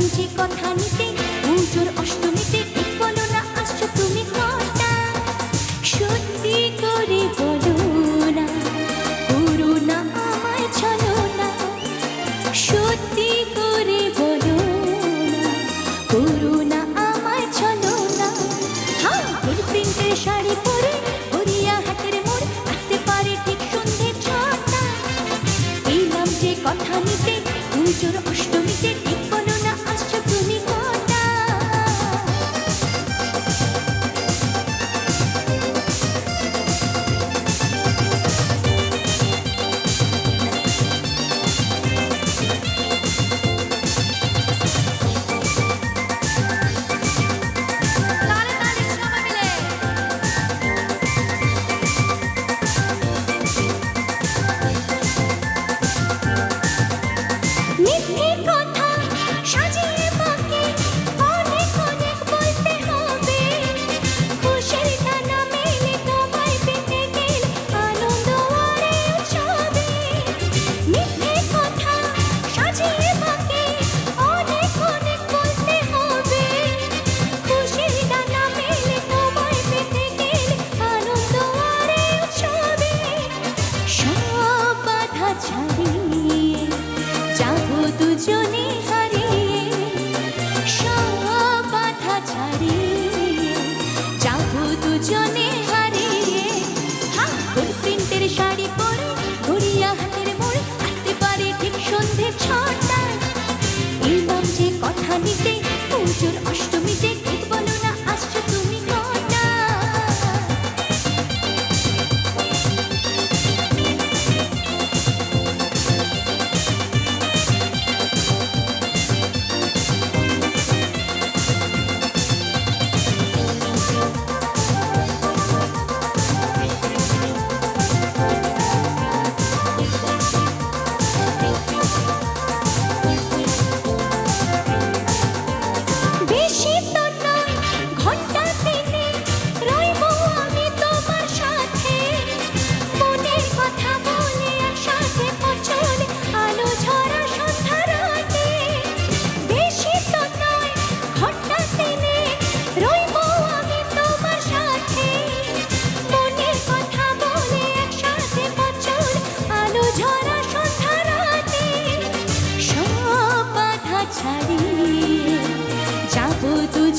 যে কথা নিতে পুজোর অষ্টমীতে বলো না, আসছো তুমি কটা সত্যি না করো না হ্যাঁ, শাড়ি পরে হরিয়া হাতের মোড় পারে ঠিক সন্ধে ছটা। কথা নিতে পুজোর হানিতে পৌষর অষ্টমীতে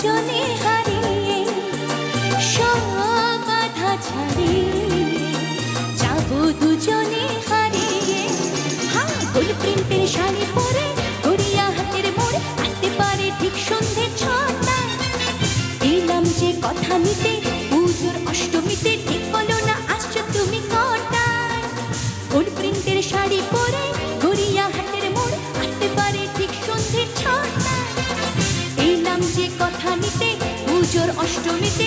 দুজনে হারিয়ে সব বাধা ছাড়িয়ে যাব দুজনে হারিয়ে। হা গোল প্রিন্টের শাড়ি পরে গড়িয়া হাতের মোড়ে আসতে পারে ঠিক সন্ধে ছটায়। এলাম যে কথা নিতে থামিতে পুজোর অষ্টমীতে